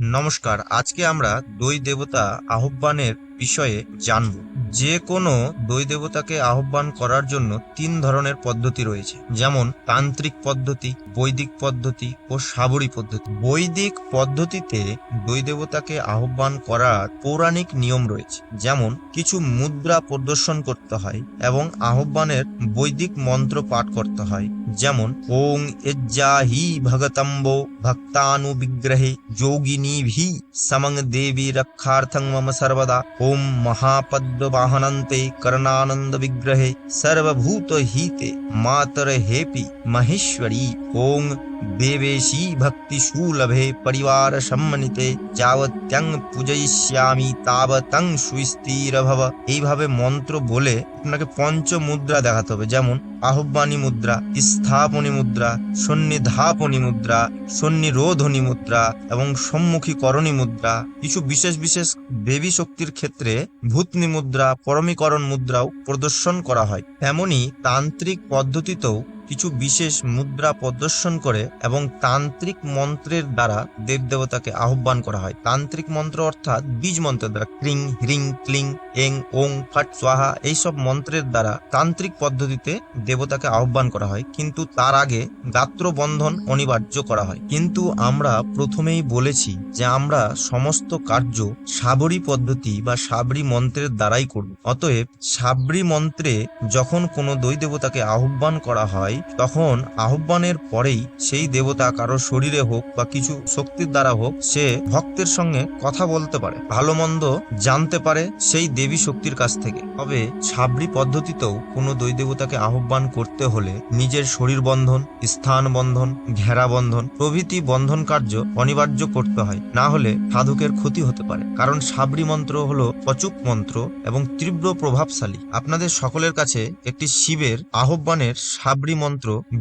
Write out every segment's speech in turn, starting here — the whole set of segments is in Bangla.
নমস্কার আজকে আমরা দুই দেবতা আহ্বানের বিষয়ে জানব। যে কোনো দই দেবতাকে আহ্বান করার জন্য তিন ধরনের পদ্ধতি রয়েছে। যেমন তান্ত্রিক পদ্ধতি, বৈদিক পদ্ধতি ও সাবরী পদ্ধতি। বৈদিক পদ্ধতিতে দই দেবতাকে আহ্বান করার পৌরাণিক নিয়ম রয়েছে। যেমন কিছু মুদ্রা প্রদর্শন করতে হয় এবং আহ্বানের বৈদিক মন্ত্র পাঠ করতে হয়। যেমন, ওং এজ্জা হি ভগতম্ব ভক্তানুবিগ্রহে যোগিনী ভি সমং দেবী রক্ষার্থং মম সর্বদা। ওম মহাপদ্ম বাহনন্তে করণানন্দ বিগ্রহে সর্বভূত হিতে মাতর দেবেশী ভক্তি সুলভে পরিবার সম্মানিতে যাবত্যং পূজয়িষ্যামি তাবতং সুস্থির ভব এইভাবে মন্ত্র বলে আপনাকে পঞ্চ মুদ্রা দেখাতে হবে, যেমন আহ্বানী মুদ্রা, স্থাপনী মুদ্রা, সন্নিধাপনী মুদ্রা, সন্নিরোধনী মুদ্রা এবং সম্মুখীকরণী মুদ্রা। কিছু বিশেষ বিশেষ দেবী শক্তির ক্ষেত্রে ভূতনি মুদ্রা, পরমীকরণ মুদ্রাও প্রদর্শন করা হয়। এমনই তান্ত্রিক পদ্ধতিতেও কিছু বিশেষ মুদ্রা প্রদর্শন করে এবং তান্ত্রিক মন্ত্রের দ্বারা দেবদেবতাকে আহ্বান করা হয়। তান্ত্রিক মন্ত্র অর্থাৎ বীজ মন্ত্রের দ্বারা ক্রিং, হ্রিং, ক্লিং, এং, ওং, ফাট সোহা এইসব মন্ত্রের দ্বারা তান্ত্রিক পদ্ধতিতে দেবতাকে আহ্বান করা হয়। কিন্তু তার আগে গাত্র বন্ধন অনিবার্য করা হয়। কিন্তু আমরা প্রথমেই বলেছি যে আমরা সমস্ত কার্য সাবরী পদ্ধতি বা সাবরী মন্ত্রের দ্বারাই করব। অতএব সাবরী মন্ত্রে যখন কোনো দৈ দেবতাকে আহ্বান করা হয় তখন আহ্বানের পরেই সেই দেবতা কারও শরীরে হোক বা কিছু শক্তির দ্বারা হোক, সে ভক্তের সঙ্গে কথা বলতে পারে ভালো মন্দ জানতে পারে সেই দেবী শক্তির কাছ থেকে। তবে সাবরি পদ্ধতিতেও কোনো দৈ দেবতাকে আহ্বান করতে হলে নিজের শরীর বন্ধন, স্থান বন্ধন, ঘেরা বন্ধন, প্রভৃতি বন্ধন কার্য অনিবার্য করতে হয়, না হলে সাধকের ক্ষতি হতে পারে। কারণ সাবরি মন্ত্র হলো অচুক মন্ত্র এবং তীব্র প্রভাবশালী। আপনাদের সকলের কাছে একটি শিবের আহ্বানের সাবরি মন্ত্র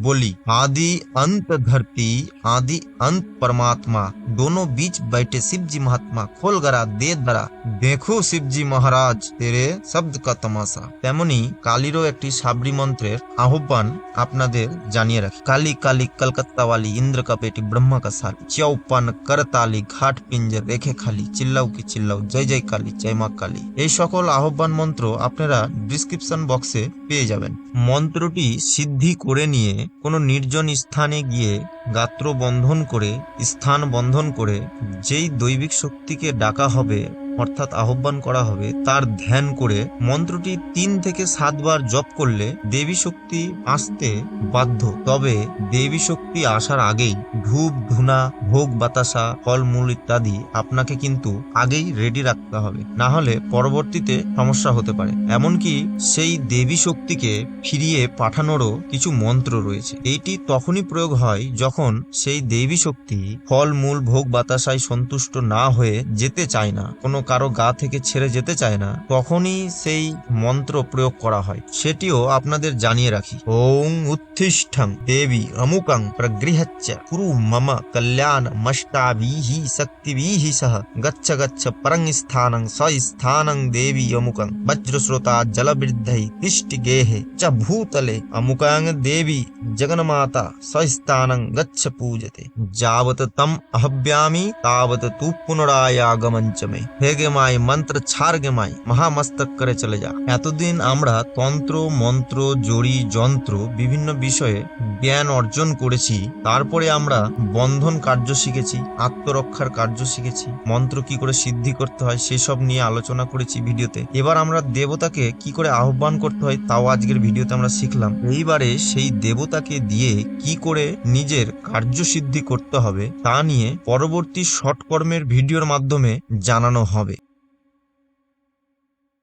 বলি आदि अंत धरती आदि अंत परमात्मा दोनों बीच बैठे शिव जी महात्मा खोल गरा दे दरा দেখো শিবজি মহারাজ তেরে শব্দ কা তমাশা তেমনি কালীরও একটি সাবরি মন্ত্রের আহ্বান আপনাদের জানিয়ে রাখি কালী কালী কলকাতা वाली इंद्र का बेटी ब्रह्मा का साली चौपन करताली ঘাট পিঞ্জর রেখে খালি চিল্লাও কি চিল্লাও জয় জয় কালী জয় মা কালী এই সকল আহ্বান মন্ত্র আপনারা ডিসক্রিপশন বক্সে পেয়ে যাবেন মন্ত্রটি সিদ্ধি করে নিয়ে কোনো নির্জন স্থানে গিয়ে গাত্র বন্ধন করে, স্থান বন্ধন করে যেই দৈবিক শক্তিকে ডাকা হবে অর্থাৎ আহ্বান করা হবে, তার ধ্যান করে মন্ত্রটি তিন থেকে সাতবার জপ করলে দেবী শক্তি আসতে বাধ্য। তবে দেবী শক্তি আসার আগেই ধূপ, ধুনা, ভোগ, বাতাসা, ফলমূল ইত্যাদি আপনাকে কিন্তু আগেই রেডি রাখতে হবে। না হলে পরবর্তীতে সমস্যা হতে পারে। এমনকি সেই দেবী শক্তিকে ফিরিয়ে পাঠানোরও কিছু মন্ত্র রয়েছে। এইটি তখনই প্রয়োগ হয় যখন সেই দেবী শক্তি ফল মূল ভোগ, বাতাসায় সন্তুষ্ট না হয়ে যেতে চায় না। কোনো কারও গা থেকে ছেড়ে যেতে চায় না, তখনই সেই মন্ত্র প্রয়োগ করা হয়। সেটিও আপনাদের জানিয়ে রাখি। ওং উত্থিষ্ঠং দেবী অমুকং প্রগৃহচ্চ কুরু মম কল্যাণ মষ্টাভিহি শক্তিভিহি সহ গচ্ছ গচ্ছ পরং স্থানং স্থানং দেবী অমুকং বজ্রশ্রোতা জলবৃদ্ধৈ তিষ্টি গেহে চ ভূতলে অমুকং দেবী জগন্মাতা স্থানং গচ্ছ পূজতে। যাবত তম আহব্যামি তাবত তু পুনরায়াগমঞ্চ মে হে গে মাই মন্ত্র ছাড় গে মাই মহামস্তক করে চলে যা। এতদিন আমরা তন্ত্র, মন্ত্র, জড়ি, যন্ত্র বিভিন্ন বিষয়ে জ্ঞান অর্জন করেছি, তারপরে আমরা বন্ধন কার্য শিখেছি, আত্মরক্ষার কার্য শিখেছি, মন্ত্র কি করে সিদ্ধি করতে হয় সেসব নিয়ে আলোচনা করেছি ভিডিওতে। এবার আমরা দেবতাকে কি করে আহ্বান করতে হয় তাও আজকের ভিডিওতে আমরা শিখলাম। এইবারে সেই দেবতাকে দিয়ে কি করে নিজের কার্য সিদ্ধি করতে হবে তা নিয়ে পরবর্তী শর্ট কর্মের ভিডিওর মাধ্যমে জানানো হবে